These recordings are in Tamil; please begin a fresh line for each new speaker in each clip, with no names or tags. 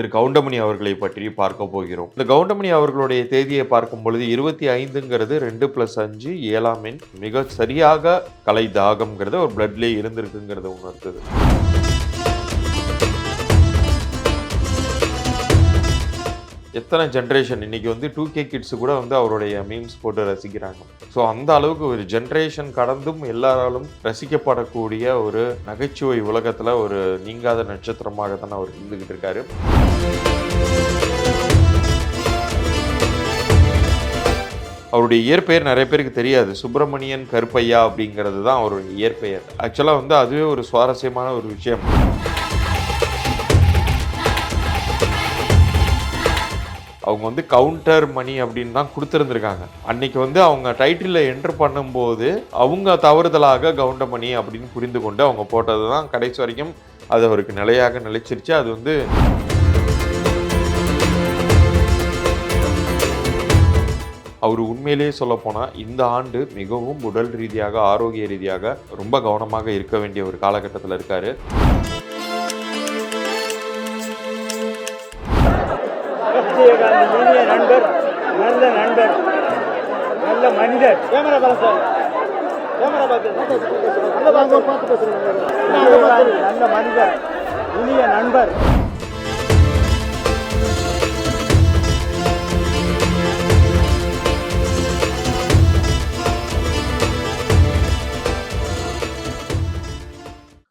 திரு கவுண்டமணி அவர்களை பற்றி பார்க்க போகிறோம். இந்த கவுண்டமணி அவர்களுடைய தேதியை பார்க்கும் பொழுது இருபத்தி ஐந்துங்கிறது ரெண்டு பிளஸ் அஞ்சு ஏழாம் எண் மிக சரியாக கலை தாகம்ங்கிறது ஒரு பிளட்லேயே இருந்திருக்குங்கிறத உணர்த்துது எத்தனை ஜென்ரேஷன் இன்னைக்கு வந்து டூ கே கிட்ஸ் கூட வந்து அவருடைய மீம்ஸ் போட்டு ரசிக்கிறாங்க. ஸோ அந்த அளவுக்கு ஒரு ஜென்ரேஷன் கடந்தும் எல்லாராலும் ரசிக்கப்படக்கூடிய ஒரு நகைச்சுவை உலகத்தில் ஒரு நீங்காத நட்சத்திரமாக தான் அவர் இருந்துக்கிட்டு இருக்காரு. அவருடைய இயற்பெயர் நிறைய பேருக்கு தெரியாது. சுப்பிரமணியன் கருப்பையா அப்படிங்கிறது தான் அவருடைய இயற்பெயர். ஆக்சுவலாக வந்து அதுவே ஒரு சுவாரஸ்யமான ஒரு விஷயம். அவங்க வந்து கவுண்டர் மணி அப்படின்னு தான் கொடுத்துருந்துருக்காங்க. அன்னைக்கு வந்து அவங்க டைட்டிலில் என்ட்ரு பண்ணும்போது அவங்க தவறுதலாக கவுண்டர் மணி அப்படின்னு புரிந்து கொண்டு அவங்க போட்டது தான் கடைசி வரைக்கும் அது அவருக்கு நிலையாக நிலைச்சிருச்சு. அது வந்து அவர் உண்மையிலேயே சொல்ல போனால் இந்த ஆண்டு மிகவும் உடல் ரீதியாக ஆரோக்கிய ரீதியாக ரொம்ப கவனமாக இருக்க வேண்டிய ஒரு காலகட்டத்தில் இருக்காரு.
இனிய நண்பர் நல்ல நண்பர் நல்ல மனிதர். கேமரா பார்த்து சார். கேமரா பார்த்து நல்ல மனிதர் இனிய நண்பர்.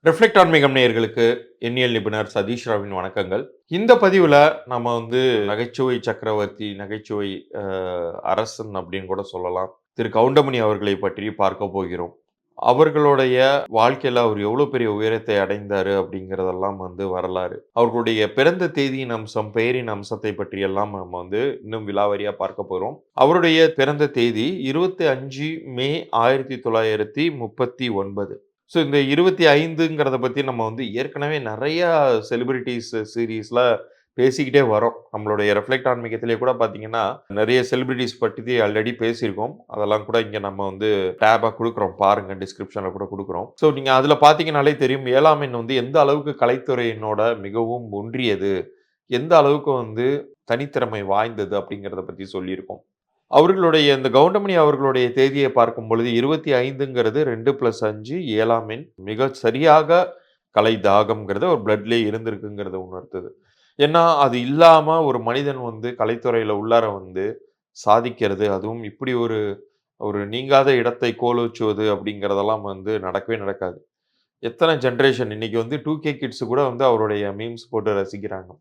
ரிஃப்ளெக்ட் ஆன் மிகம் நேயர்களுக்கு எண்ணியல் நிபுணர் சதீஷ் ராவின் வணக்கங்கள். இந்த பதிவில் நம்ம வந்து நகைச்சுவை சக்கரவர்த்தி நகைச்சுவை அரசன் அப்படின்னு கூட சொல்லலாம். திரு. கவுண்டமணி அவர்களை பற்றி பார்க்க போகிறோம். அவர்களுடைய வாழ்க்கையில் அவர் எவ்வளோ பெரிய உயரத்தை அடைந்தார் அப்படிங்கிறதெல்லாம் வந்து வரலாறு. அவர்களுடைய பிறந்த தேதியின் அம்சம் பெயரின் அம்சத்தை பற்றியெல்லாம் நம்ம வந்து இன்னும் விலாவரியாக பார்க்க போகிறோம் அவருடைய பிறந்த தேதி இருபத்தி அஞ்சு மே ஆயிரத்தி தொள்ளாயிரத்தி முப்பத்தி ஒன்பது. ஸோ இந்த இருபத்தி ஐந்துங்கிறத பற்றி நம்ம வந்து ஏற்கனவே நிறையா செலிபிரிட்டிஸ் சீரீஸில் பேசிக்கிட்டே வரோம். நம்மளுடைய ரெஃப்ளெக்ட் ஆன்மீகத்திலே கூட பார்த்தீங்கன்னா நிறைய செலிபிரிட்டிஸ் பற்றி ஆல்ரெடி பேசியிருக்கோம். அதெல்லாம் கூட இங்கே நம்ம வந்து டேபாக கொடுக்குறோம். பாருங்கள் டிஸ்கிரிப்ஷனில் கூட கொடுக்குறோம். ஸோ நீங்கள் அதில் பார்த்தீங்கனாலே தெரியும் ஏழாம் எண் வந்து எந்த அளவுக்கு கலைத்துறையினோட மிகவும் ஒன்றியது எந்த அளவுக்கு வந்து தனித்திறமை வாய்ந்தது அப்படிங்கிறத பற்றி சொல்லியிருக்கோம். அவர்களுடைய இந்த கவுண்டமணி அவர்களுடைய தேதியை பார்க்கும் பொழுது இருபத்தி ஐந்துங்கிறது ரெண்டு பிளஸ் அஞ்சு ஏழாம் எண். மிக சரியாக கலை தாகம்ங்கிறது ஒரு பிளட்லேயே இருந்திருக்குங்கிறத உணர்த்துது. ஏன்னா அது இல்லாமல் ஒரு மனிதன் வந்து கலைத்துறையில் உள்ளார வந்து சாதிக்கிறது அதுவும் இப்படி ஒரு ஒரு நீங்காத இடத்தை கோலோச்சுவது அப்படிங்கிறதெல்லாம் வந்து நடக்கவே நடக்காது. எத்தனை ஜென்ரேஷன் இன்னைக்கு வந்து டூ கே கிட்ஸ் கூட வந்து அவருடைய மீம்ஸ் போட்டு ரசிக்கிறாங்க.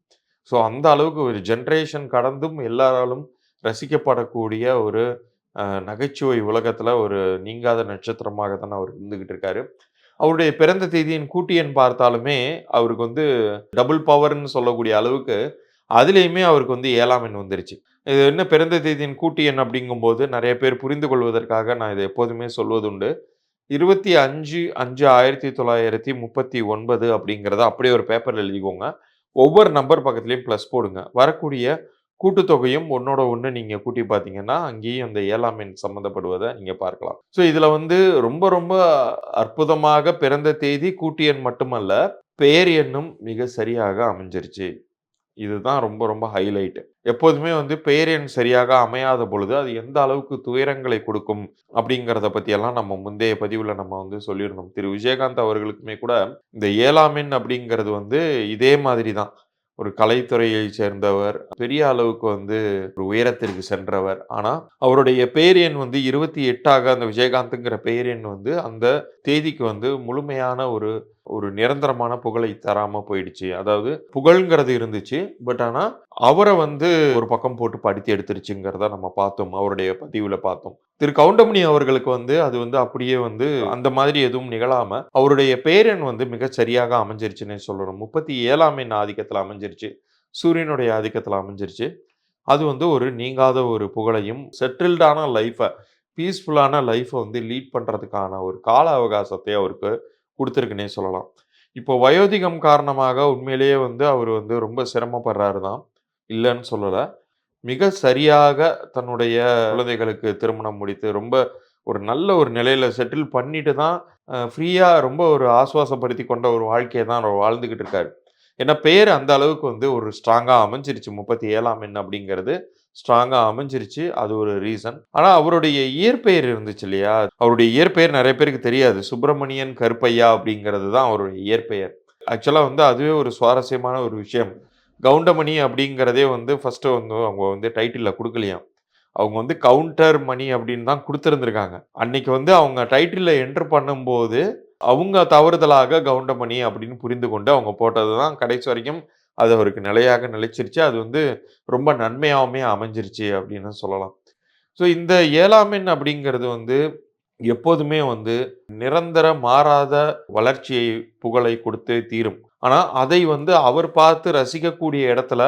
ஸோ அந்த அளவுக்கு ஒரு ஜென்ரேஷன் கடந்தும் எல்லாராலும் ரசிக்கப்படக்கூடிய ஒரு நகைச்சுவை உலகத்தில் ஒரு நீங்காத நட்சத்திரமாக தான் அவர் இருந்துக்கிட்டு இருக்காரு. அவருடைய பிறந்த தேதியின் கூட்டியன் பார்த்தாலுமே அவருக்கு வந்து டபுள் பவர்னு சொல்லக்கூடிய அளவுக்கு அதுலேயுமே அவருக்கு வந்து ஏழாம் எண் வந்துருச்சு. இது என்ன பிறந்த தேதியின் கூட்டியன் அப்படிங்கும்போது நிறைய பேர் புரிந்து கொள்வதற்காக நான் இதை எப்போதுமே சொல்வதுண்டு. இருபத்தி அஞ்சு அஞ்சு ஆயிரத்தி தொள்ளாயிரத்தி முப்பத்தி ஒன்பது அப்படிங்கிறத அப்படியே ஒரு பேப்பரில் எழுதிக்கோங்க. ஒவ்வொரு நம்பர் பக்கத்துலேயும் ப்ளஸ் போடுங்க. வரக்கூடிய கூட்டுத்தொகையும் ஒன்னோட ஒன்று நீங்கள் கூட்டி பார்த்தீங்கன்னா அங்கேயும் அந்த ஏழாம் எண் சம்மந்தப்படுவதை நீங்கள் பார்க்கலாம். ஸோ இதில் வந்து ரொம்ப ரொம்ப அற்புதமாக பிறந்த தேதி கூட்டி எண் மட்டுமல்ல பெயர் எண்ணும் மிக சரியாக அமைஞ்சிருச்சு. இதுதான் ரொம்ப ரொம்ப ஹைலைட் எப்போதுமே வந்து பெயர் எண் சரியாக அமையாத பொழுது அது எந்த அளவுக்கு துயரங்களை கொடுக்கும் அப்படிங்கிறத பற்றியெல்லாம் நம்ம முந்தைய பதிவில் நம்ம வந்து சொல்லியிருந்தோம். திரு. விஜயகாந்த் அவர்களுக்குமே கூட இந்த ஏழாம் எண் அப்படிங்கிறது வந்து இதே மாதிரி தான் ஒரு கலைத்துறையை சேர்ந்தவர் பெரிய அளவுக்கு வந்து ஒரு உயரத்திற்கு சென்றவர். ஆனால் அவருடைய பெயர் எண் வந்து இருபத்தி எட்டாக அந்த விஜயகாந்த்ங்கிற பெயர் எண் வந்து அந்த தேதிக்கு வந்து முழுமையான ஒரு ஒரு நிரந்தரமான புகழை தராம போயிடுச்சு. அதாவது புகழ்ங்கிறது இருந்துச்சு. பட் ஆனால் அவரை வந்து ஒரு பக்கம் போட்டு படித்து எடுத்துருச்சுங்கிறத நம்ம பார்த்தோம். அவருடைய பதிவுல பார்த்தோம். திரு. கவுண்டமணி அவர்களுக்கு வந்து அது வந்து அப்படியே வந்து அந்த மாதிரி எதுவும் நிகழாம அவருடைய பேரன் வந்து மிக சரியாக அமைஞ்சிருச்சுன்னே சொல்லணும். முப்பத்தி ஏழாம் எண் ஆதிக்கத்தில் அமைஞ்சிருச்சு. சூரியனுடைய ஆதிக்கத்தில் அமைஞ்சிருச்சு. அது வந்து ஒரு நீங்காத ஒரு புகழையும் செட்டில்டான லைஃப்பை பீஸ்ஃபுல்லான லைஃப்பை வந்து லீட் பண்ணுறதுக்கான ஒரு கால அவகாசத்தை அவருக்கு கொடுத்துருக்குன்னே சொல்லலாம். இப்போ வயோதிகம் காரணமாக உண்மையிலேயே வந்து அவர் வந்து ரொம்ப சிரமப்படுறாரு தான் இல்லைன்னு சொல்லலை. மிக சரியாக தன்னுடைய குழந்தைகளுக்கு திருமணம் முடித்து ரொம்ப ஒரு நல்ல ஒரு நிலையில் செட்டில் பண்ணிட்டு தான் ஃப்ரீயாக ரொம்ப ஒரு ஆசுவாசப்படுத்தி கொண்ட ஒரு வாழ்க்கையை தான் அவர் வாழ்ந்துக்கிட்டு இருக்காரு. ஏன்னா பேர் அந்த அளவுக்கு வந்து ஒரு ஸ்ட்ராங்காக அமைஞ்சிருச்சு. முப்பத்தி ஏழாம் எண் அப்படிங்கிறது ஸ்ட்ராங்காக அமைஞ்சிருச்சு. அது ஒரு ரீசன் ஆனால் அவருடைய இயற்பெயர் இருந்துச்சு இல்லையா? அவருடைய இயற்பெயர் நிறைய பேருக்கு தெரியாது. சுப்பிரமணியன் கருப்பையா அப்படிங்கிறது தான் அவருடைய இயற்பெயர். ஆக்சுவலாக வந்து அதுவே ஒரு சுவாரஸ்யமான ஒரு விஷயம். கவுண்டமணி அப்படிங்கிறதே வந்து ஃபஸ்ட்டு வந்து அவங்க வந்து டைட்டிலில் கொடுக்கலையாம். அவங்க வந்து கவுண்டர் மணி அப்படின்னு தான் கொடுத்துருந்துருக்காங்க. அன்னைக்கு வந்து அவங்க டைட்டிலில் என்ட்ரு பண்ணும்போது அவங்க தவறுதலாக கவுண்டமணி அப்படின்னு புரிந்து கொண்டு அவங்க போட்டது தான் கடைசி வரைக்கும் அது அவருக்கு நிலையாக நிலைச்சிருச்சு. அது வந்து ரொம்ப நன்மையாகவுமே அமைஞ்சிருச்சு அப்படின்னு சொல்லலாம். ஸோ இந்த ஏழாம் எண் அப்படிங்கிறது வந்து எப்போதுமே வந்து நிரந்தர மாறாத வளர்ச்சியை புகழை கொடுத்து தீரும். ஆனால் அதை வந்து அவர் பார்த்து ரசிக்கக்கூடிய இடத்துல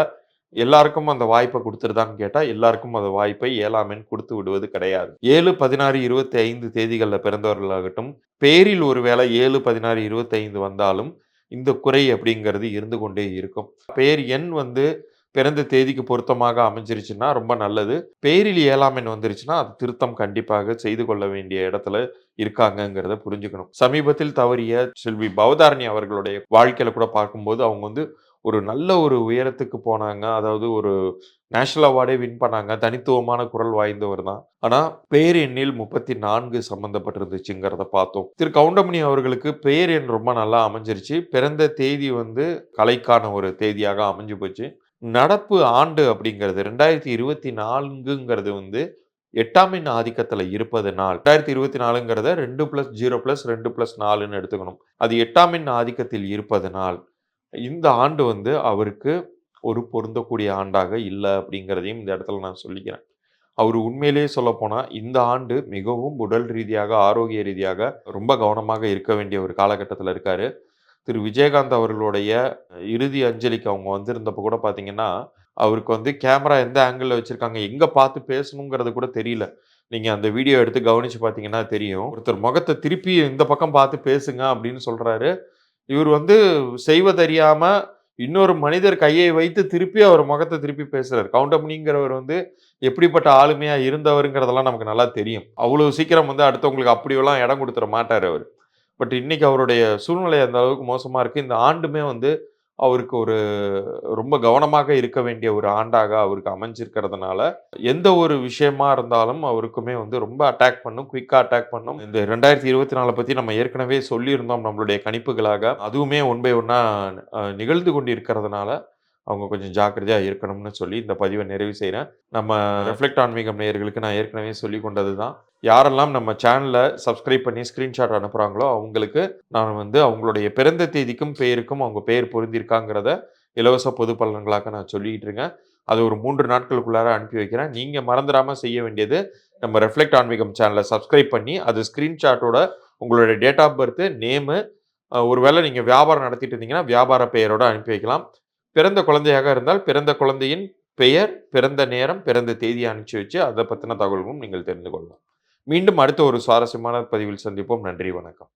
எல்லாருக்கும் அந்த வாய்ப்பை கொடுத்துருதான்னு கேட்டால் எல்லாருக்கும் அந்த வாய்ப்பை ஏழாமென் கொடுத்து விடுவது கிடையாது. ஏழு பதினாறு இருபத்தி ஐந்து தேதிகளில் பிறந்தவர்களாகட்டும் பேரில் ஒருவேளை ஏழு பதினாறு இருபத்தி ஐந்து வந்தாலும் இந்த குறை அப்படிங்கிறது இருந்து கொண்டே இருக்கும். பேர் எண் வந்து பிறந்த தேதிக்கு பொருத்தமாக அமைஞ்சிருச்சுன்னா ரொம்ப நல்லது. பேரில் ஏழாமென் வந்துருச்சுன்னா அது திருத்தம் கண்டிப்பாக செய்து கொள்ள வேண்டிய இடத்துல இருக்காங்கங்கிறத புரிஞ்சுக்கணும். சமீபத்தில் தவறிய செல்வி பவதாரணி அவர்களுடைய வாழ்க்கையில கூட பார்க்கும்போது அவங்க வந்து ஒரு நல்ல ஒரு உயரத்துக்கு போனாங்க. அதாவது ஒரு நேஷனல் அவார்டே வின் பண்ணாங்க. தனித்துவமான குரல் வாய்ந்தவர் தான். ஆனால் பேர் எண்ணில் முப்பத்தி நான்கு சம்மந்தப்பட்டிருந்துச்சுங்கிறத பார்த்தோம். திரு. கவுண்டமணி அவர்களுக்கு பேர் எண் ரொம்ப நல்லா அமைஞ்சிருச்சு. பிறந்த தேதி வந்து கலைக்கான ஒரு தேதியாக அமைஞ்சு போச்சு. நடப்பு ஆண்டு அப்படிங்கிறது ரெண்டாயிரத்தி இருபத்தி நான்குங்கிறது வந்து எட்டாம் எண் ஆதிக்கத்தில் இருப்பதனால் ரெண்டாயிரத்தி இருபத்தி நாலுங்கிறத ரெண்டு ப்ளஸ் ஜீரோ ப்ளஸ் ரெண்டு ப்ளஸ் நாலுன்னு எடுத்துக்கணும். அது எட்டாம் எண் ஆதிக்கத்தில் இருப்பதனால் இந்த ஆண்டு வந்து அவருக்கு ஒரு பொருந்தக்கூடிய ஆண்டாக இல்லை அப்படிங்கிறதையும் இந்த இடத்துல நான் சொல்லிக்கிறேன். அவர் உண்மையிலேயே சொல்லப்போனால் இந்த ஆண்டு மிகவும் உடல் ரீதியாக ஆரோக்கிய ரீதியாக ரொம்ப கவனமாக இருக்க வேண்டிய ஒரு காலகட்டத்தில் இருக்கார். திரு விஜயகாந்த் அவர்களுடைய இறுதி அஞ்சலிக்கு அவங்க வந்திருந்தப்போ கூட பார்த்தீங்கன்னா அவருக்கு வந்து கேமரா எந்த ஆங்கிளில் வச்சுருக்காங்க எங்கே பார்த்து பேசணுங்கிறது கூட தெரியல. நீங்கள் அந்த வீடியோ எடுத்து கவனித்து பார்த்தீங்கன்னா தெரியும். ஒருத்தர் முகத்தை திருப்பி இந்த பக்கம் பார்த்து பேசுங்க அப்படின்னு சொல்கிறாரு இவர் வந்து செய்வதறியாம இன்னொரு மனிதர் கையை வைத்து திருப்பி அவர் முகத்தை திருப்பி பேசுறாரு. கவுண்டமணிங்கிறவர் வந்து எப்படிப்பட்ட ஆளுமையா இருந்தவருங்கிறதெல்லாம் நமக்கு நல்லா தெரியும். அவ்வளவு சீக்கிரம் வந்து அடுத்தவங்களுக்கு அப்படியெல்லாம் இடம் கொடுத்துட மாட்டார் அவர். பட் இன்னைக்கு அவருடைய சூழ்நிலை அந்த அளவுக்கு மோசமாக இருக்குது இந்த ஆண்டுமே வந்து அவருக்கு ஒரு ரொம்ப கவனமாக இருக்க வேண்டிய ஒரு ஆண்டாக அவருக்கு அமைஞ்சிருக்கிறதுனால எந்த ஒரு விஷயமா இருந்தாலும் அவருக்குமே வந்து ரொம்ப அட்டாக் பண்ணும் குயிக்காக அட்டாக் பண்ணும். இந்த ரெண்டாயிரத்தி இருபத்தி நாலை பற்றி நம்ம ஏற்கனவே சொல்லியிருந்தோம் நம்மளுடைய கணிப்புகளாக. அதுவுமே ஒன் பை ஒன்னாக நிகழ்ந்து கொண்டு இருக்கிறதுனால அவங்க கொஞ்சம் ஜாக்கிரதையாக இருக்கணும்னு சொல்லி இந்த பதிவை நிறைவு செய்கிறேன் நம்ம ரெஃப்ளெக்ட் ஆன்மீகம் நேயர்களுக்கு நான் ஏற்கனவே சொல்லி கொண்டது தான் யாரெல்லாம் நம்ம சேனலை சப்ஸ்கிரைப் பண்ணி ஸ்க்ரீன்ஷாட் அனுப்புகிறாங்களோ அவங்களுக்கு நான் வந்து அவங்களுடைய பிறந்த தேதிக்கும் பெயருக்கும் அவங்க பெயர் பொருந்திருக்காங்கிறத இலவச பொது பலன்களாக நான் சொல்லிக்கிட்டு இருக்கேன். அது ஒரு மூன்று நாட்களுக்குள்ளார அனுப்பி வைக்கிறேன். நீங்கள் மறந்துடாமல் செய்ய வேண்டியது நம்ம ரெஃப்ளெக்ட் ஆன்மீகம் சேனலை சப்ஸ்கிரைப் பண்ணி அது ஸ்க்ரீன்ஷாட்டோட உங்களுடைய டேட் ஆஃப் பர்த்து நேமு ஒருவேளை நீங்கள் வியாபாரம் நடத்திட்டு இருந்தீங்கன்னா வியாபார பெயரோடு அனுப்பி வைக்கலாம். பிறந்த குழந்தையாக இருந்தால் பிறந்த குழந்தையின் பெயர் பிறந்த நேரம் பிறந்த தேதியை அனுப்பிச்சு வச்சு அதை பற்றின தகவல்களும் நீங்கள் தெரிந்து கொள்ளலாம். மீண்டும் அடுத்த ஒரு சுவாரஸ்யமான பதிவில் சந்திப்போம். நன்றி வணக்கம்.